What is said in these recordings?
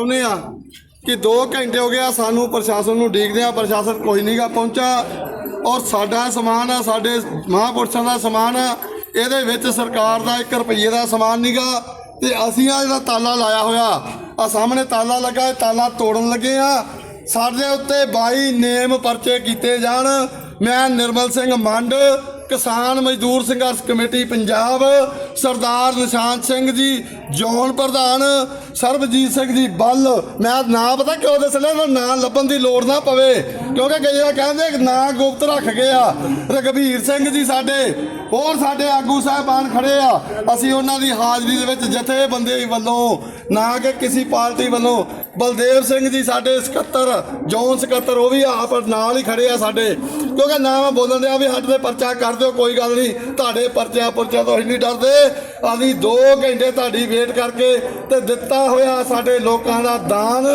ਚਾਹੁੰਦੇ ਆ ਕਿ 2 ਘੰਟੇ ਹੋ ਗਿਆ ਸਾਨੂੰ ਪ੍ਰਸ਼ਾਸਨ ਨੂੰ ਡੀਕਦੇ ਆ, ਪ੍ਰਸ਼ਾਸਨ ਕੋਈ ਨਹੀਂਗਾ ਪਹੁੰਚਾ ਔਰ ਸਾਡਾ ਸਮਾਨ ਆ, ਸਾਡੇ ਮਹਾਂਪੁਰਸ਼ਾਂ ਦਾ ਸਮਾਨ ਆ, ਇਹਦੇ ਵਿੱਚ ਸਰਕਾਰ ਦਾ 1 ਰੁਪਈਏ ਦਾ ਸਮਾਨ ਨਹੀਂਗਾ ਤੇ ਅਸੀਂ ਆ ਜਿਹੜਾ ਤਾਲਾ ਲਾਇਆ ਹੋਇਆ। ਆ ਸਾਹਮਣੇ ਤਾਲਾ ਲੱਗਾ ਇਹ ਤਾਲਾ ਤੋੜਨ ਲੱਗੇ ਆ। ਸਾਡੇ ਉੱਤੇ 22 ਨੇਮ ਪਰਚੇ ਕੀਤੇ ਜਾਣ। ਮੈਂ ਨਿਰਮਲ ਸਿੰਘ ਮੰਡ, ਕਿਸਾਨ ਮਜ਼ਦੂਰ ਸੰਘਰਸ਼ ਕਮੇਟੀ ਪੰਜਾਬ, ਸਰਦਾਰ ਨਿਸ਼ਾਨ ਸਿੰਘ ਜੀ ਜੋਨ ਪ੍ਰਧਾਨ ਸਰਬਜੀਤ ਸਿੰਘ ਜੀ, ਬੱਲ। ਮੈਂ ਨਾਂ ਪਤਾ ਕਿਉਂ ਦੱਸਣਾ ਨਾ ਨਾਂ ਲੱਭਣ ਦੀ ਲੋੜ ਨਾ ਪਵੇ। ਕਿਉਂਕਿ ਕਈ ਵਾਰ ਕਹਿੰਦੇ ਨਾਂ ਗੁਪਤ ਰੱਖ ਗਏ ਆ। ਰਗਵੀਰ ਸਿੰਘ ਜੀ ਸਾਡੇ, ਹੋਰ ਸਾਡੇ ਆਗੂ ਸਾਹਿਬਾਨ ਖੜੇ ਆ। ਅਸੀਂ ਉਹਨਾਂ ਦੀ ਹਾਜ਼ਰੀ ਦੇ ਵਿੱਚ ਜਥੇਬੰਦੀ ਵੱਲੋਂ, ਨਾ ਕਿ ਕਿਸੇ ਪਾਰਟੀ ਵੱਲੋਂ। ਬਲਦੇਵ ਸਿੰਘ ਜੀ ਸਾਡੇ ਸਕੱਤਰ ਜੌਨ ਸਕੱਤਰ, ਉਹ ਵੀ ਆਪ ਨਾਲ ਹੀ ਖੜੇ ਆ ਸਾਡੇ। ਕਿਉਂਕਿ ਨਾ ਮੈਂ ਬੋਲਣ ਦਿਆ ਵੀ ਸਾਡੇ ਤੇ ਪਰਚਾ ਕਰ ਦਿਓ, ਕੋਈ ਗੱਲ ਨਹੀਂ। ਤੁਹਾਡੇ ਪਰਚਿਆਂ ਪੁਰਚਿਆਂ ਤੋਂ ਅਸੀਂ ਨਹੀਂ ਡਰਦੇ। ਅਸੀਂ 2 ਘੰਟੇ ਤੁਹਾਡੀ ਵੇਟ ਕਰਕੇ ਤੇ ਦਿੱਤਾ ਹੋਇਆ ਸਾਡੇ ਲੋਕਾਂ ਦਾ ਦਾਨ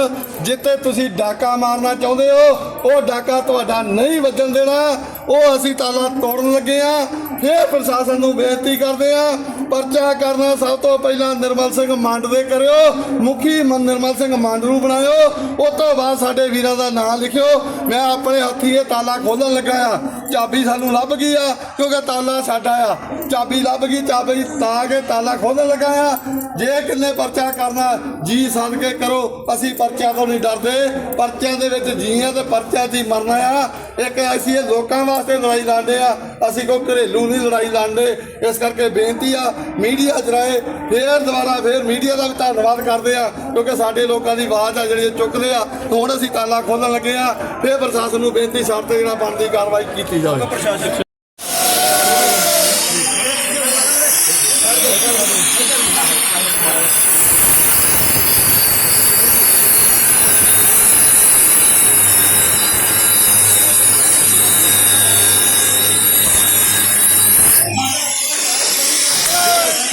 ਜਿੱਤੇ ਤੁਸੀਂ ਡਾਕਾ ਮਾਰਨਾ ਚਾਹੁੰਦੇ ਹੋ, ਉਹ ਡਾਕਾ ਤੁਹਾਡਾ ਨਹੀਂ ਵੱਜਣ ਦੇਣਾ, ਉਹ ਅਸੀਂ ਤਾਲਾ ਤੋੜਨ ਲੱਗੇ ਆ ਫਿਰ ਪ੍ਰਸ਼ਾਸਨ ਨੂੰ ਬੇਨਤੀ ਕਰਦੇ ਆ ਪਰਚਾ ਕਰਨਾ ਸਭ ਤੋਂ ਪਹਿਲਾਂ ਨਿਰਮਲ ਸਿੰਘ ਮੰਡ ਦੇ ਕਰਿਓ, ਮੁਖੀ ਨਿਰਮਲ ਸਿੰਘ ਮੰਡ ਨੂੰ ਬਣਾਇਓ, ਉਸ ਤੋਂ ਬਾਅਦ ਸਾਡੇ ਵੀਰਾਂ ਦਾ ਨਾਮ ਲਿਖਿਓ। ਮੈਂ ਆਪਣੇ ਹੱਥੀ ਇਹ ਤਾਲਾ ਖੋਲਣ ਲੱਗਾ ਆ ਚਾਬੀ ਸਾਨੂੰ ਲੱਭ ਗਈ ਆ, ਕਿਉਂਕਿ ਤਾਲਾ ਸਾਡਾ ਆ। ਚਾਬੀ ਲੱਭ ਗਈ, ਚਾਬੀ ਤਾਂ ਕੇ ਤਾਲਾ ਖੋਲਣ ਲੱਗਾ ਆ ਜੇ ਕਿੰਨੇ ਪਰਚਾ ਕਰਨਾ, ਜੀ ਸਦ ਕੇ ਕਰੋ। ਅਸੀਂ ਪਰਚਿਆਂ ਤੋਂ ਨਹੀਂ ਡਰਦੇ। ਪਰਚਿਆਂ ਦੇ ਵਿੱਚ ਜੀ ਆ ਤੇ ਪਰਚਿਆਂ 'ਚ ਮਰਨਾ ਆ। ਇੱਕ ਅਸੀਂ ਇਹ ਲੋਕਾਂ ਵਾਸਤੇ ਲੜਾਈ ਲੜਦੇ ਆ। ਅਸੀਂ ਕੋਈ ਘਰੇਲੂ ਨਹੀਂ ਲੜਾਈ ਲੜਦੇ ਇਸ ਕਰਕੇ ਬੇਨਤੀ ਆ, ਮੀਡੀਆ ਜਰਾਏ ਫੇਰ ਦੁਬਾਰਾ ਫੇਰ ਮੀਡੀਆ ਦਾ ਵੀ ਧੰਨਵਾਦ ਕਰਦੇ ਆ, ਕਿਉਂਕਿ ਸਾਡੇ ਲੋਕਾਂ ਦੀ ਆਵਾਜ਼ ਆ ਜਿਹੜੀ ਇਹ ਚੁੱਕਦੇ ਆ, ਹੁਣ ਅਸੀਂ ਤਾਲਾ ਖੋਲਣ ਲੱਗੇ ਆ, ਫੇਰ ਪ੍ਰਸ਼ਾਸਨ ਨੂੰ ਬੇਨਤੀ ਸ਼ਰਤ ਜਿਹੜਾ ਬਣਦੀ ਕਾਰਵਾਈ ਕੀਤੀ ਜਾਵੇ।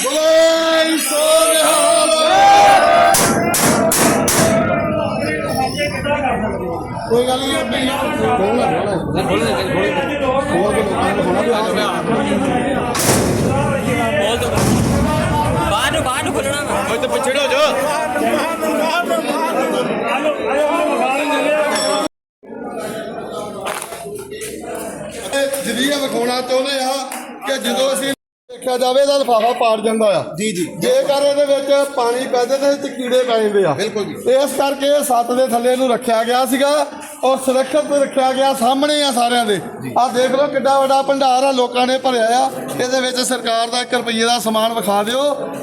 ਬੋਲੇ ਸੋ ਕੋਈ ਗੱਲ ਨਹੀਂ ਆਪਣੀ ਬੋਲਣਾ ਬੋਲਣਾ ਬਾਹਰ ਨੂੰ ਬਾਹਰ ਨੂੰ ਖੁੱਲਣਾ ਓਏ ਤੇ ਪਿੱਛੇ ਹੋ ਜਦੀਆ ਵਿਖਾਉਣਾ ਚਾਹੁੰਦੇ ਆ ਕਿ ਜਦੋਂ ਅਸੀਂ ਦੇਖਿਆ ਜਾਵੇ ਤਾਂ ਲਫਾਫਾ ਪਾੜ ਜਾਂਦਾ ਆ। ਜੀ ਜੀ। ਜੇਕਰ ਇਹਦੇ ਵਿੱਚ ਪਾਣੀ ਪੈਦੇ ਤੇ ਤੇ ਕੀੜੇ ਪੈ ਜਾਂਦੇ ਆ। ਬਿਲਕੁਲ ਜੀ। ਇਸ ਕਰਕੇ ਸੱਤ ਦੇ ਥੱਲੇ ਨੂੰ ਰੱਖਿਆ ਗਿਆ ਸੀਗਾ ਔਰ ਸੁਰੱਖਿਅਤ ਰੱਖਿਆ ਗਿਆ ਸਾਹਮਣੇ ਆ ਸਾਰਿਆਂ ਦੇ। ਆ ਦੇਖ ਲਓ ਕਿੱਡਾ ਵੱਡਾ ਭੰਡਾਰ ਆ ਲੋਕਾਂ ਨੇ ਭਰਿਆ ਆ। ਇਹਦੇ ਵਿੱਚ ਸਰਕਾਰ ਦਾ 1 ਰੁਪਈਏ ਦਾ ਸਮਾਨ ਵਿਖਾ ਦਿਓ।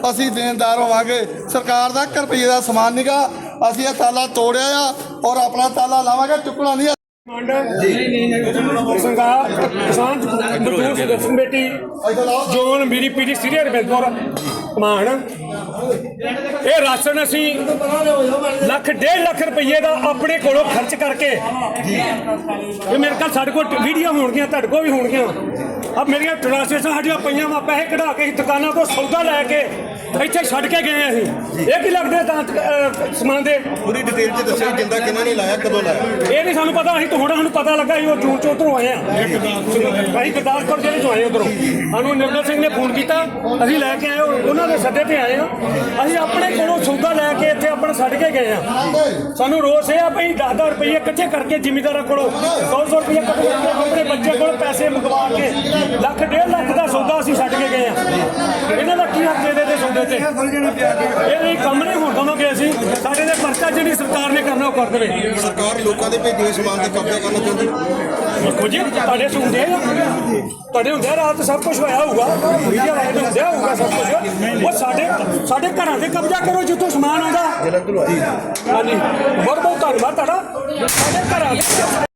ਅਸੀਂ ਦੇਣਦਾਰ ਹੋਵਾਂਗੇ। ਸਰਕਾਰ ਦਾ 1 ਰੁਪਈਏ ਦਾ ਸਮਾਨ ਨਹੀਂਗਾ ਅਸੀਂ ਇਹ ਤਾਲਾ ਤੋੜਿਆ ਆ ਔਰ ਆਪਣਾ ਤਾਲਾ ਲਾਵਾਂਗੇ ਚੁੱਕਣਾ ਨਹੀਂ ਸੰਘਾਰ ਕਿਸਾਨ ਮਜ਼ਦੂਰ ਸੰਘਰਸ਼ ਕਮੇਟੀ ਜੋਨ ਮੇਰੀ ਪੀੜੀ ਸੀਨੀਅਰ ਕਮਾਨ ਇਹ ਰਾਸ਼ਨ ਅਸੀਂ ਲੱਖ ਡੇਢ ਲੱਖ ਰੁਪਏ ਦਾ ਆਪਣੇ ਕੋਲੋਂ ਖਰਚ ਕਰਕੇ ਇਹ ਮੇਰੇ ਕੋਲ ਸਾਡੇ ਕੋਲ ਵੀਡੀਓ ਹੋਣਗੀਆਂ ਤੁਹਾਡੇ ਕੋਲ ਵੀ ਹੋਣਗੀਆਂ। ਆ ਮੇਰੀਆਂ ਟ੍ਰਾਂਸਲੇਸ਼ਨ ਸਾਡੀਆਂ ਪਈਆਂ ਵਾ ਪੈਸੇ ਕਢਾ ਕੇ ਦੁਕਾਨਾਂ ਤੋਂ ਸੌਦਾ ਲੈ ਕੇ ਇੱਥੇ ਛੱਡ ਕੇ ਗਏ ਆ ਅਸੀਂ। ਇਹ ਕੀ ਲੱਗਦੇ ਤਾਂ ਅਹ, ਸਮਾਨ ਦੇ? ਪੂਰੀ ਡਿਟੇਲ ਚ ਦੱਸੋ ਜਿੰਦਾ ਕਿਹਨਾਂ ਨੇ ਲਾਇਆ ਕਦੋਂ ਲਾਇਆ? ਇਹ ਨਹੀਂ ਸਾਨੂੰ ਪਤਾ ਅਸੀਂ ਤਾਂ ਹੁਣ ਸਾਨੂੰ ਪਤਾ ਲੱਗਾ ਸੀ ਉਹ ਜੂਨ ਚੋਂ ਉੱਧਰੋਂ ਆਏ ਆ। ਅਸੀਂ ਗੁਰਦਾਸਪੁਰ ਜ਼ਿਲ੍ਹੇ ਚੋਂ ਆਏ ਉਧਰੋਂ। ਸਾਨੂੰ ਨਿਰਮਲ ਸਿੰਘ ਨੇ ਫੋਨ ਕੀਤਾ ਅਸੀਂ ਲੈ ਕੇ ਆਏ ਉਹ- ਉਹਨਾਂ ਦੇ ਸੱਦੇ ਤੇ ਆਏ ਆ। ਅਸੀਂ ਆਪਣੇ ਕੋਲੋਂ ਸੌਦਾ ਲੈ ਕੇ ਇੱਥੇ ਆਪਣਾ ਛੱਡ ਕੇ ਗਏ ਆ। ਸਾਨੂੰ ਰੋਸ ਇਹ ਆ ਭਈ 10 ਰੁਪਏ ਇਕੱਠੇ ਕਰਕੇ ਜ਼ਿਮੀਂਦਾਰਾਂ ਕੋਲੋਂ 100 ਰੁਪਏ ਇਕੱਠੇ ਕਰਕੇ ਆਪਣੇ ਬੱਚੇ ਕੋਲ ਪੈਸੇ ਮੰਗਵਾ ਕੇ ਲੱਖ ਡੇਢ ਲੱਖ ਦਾ ਸੌਦਾ ਅਸੀਂ ਛੱਡ ਕੇ ਗਏ ਆ ਇਹਨਾਂ ਦਾ ਕੀ ਹੱਕ ਦੇ ਦੇ ਸੌਦੇ ਤੇ ਇਹ ਨਹੀਂ ਕੰਮ ਨਹੀਂ ਹੋਣ ਦਵਾਂਗੇ ਅਸੀਂ। ਸਾਡੇ ਦੇ ਪਰਚਾ ਜਿਹੜੀ ਸਰਕਾਰ ਨੇ ਕਰਨਾ ਉਹ ਕਰ ਦੇਵੇ। ਸਰਕਾਰ ਲੋਕਾਂ ਦੇ ਭੇਜੇ ਸਮਾਨ ਤੇ ਕਬਜ਼ਾ ਕਰਨਾ ਚਾਹੁੰਦੀ ਦੇਖੋ ਜੀ ਤੁਹਾਡੇ ਸੁਣਦੇ ਆ ਤੁਹਾਡੇ ਹੁੰਦੇ ਆ, ਰਾਤ ਸਭ ਕੁਝ ਹੋਇਆ ਹੋਊਗਾ। ਮੀਡੀਆ ਵਾਲੇ ਦੇ ਹੁੰਦੇ ਹੋਊਗਾ ਸਭ ਕੁਝ ਉਹ ਸਾਡੇ ਸਾਡੇ ਘਰਾਂ ਤੇ ਕਬਜ਼ਾ ਕਰੋ ਜਿੱਥੋਂ ਸਮਾਨ ਆਉਂਦਾ। ਹਾਂਜੀ। ਬਹੁਤ ਬਹੁਤ ਧੰਨਵਾਦ ਤੁਹਾਡਾ। ਸਾਡੇ ਘਰਾਂ ਦੇ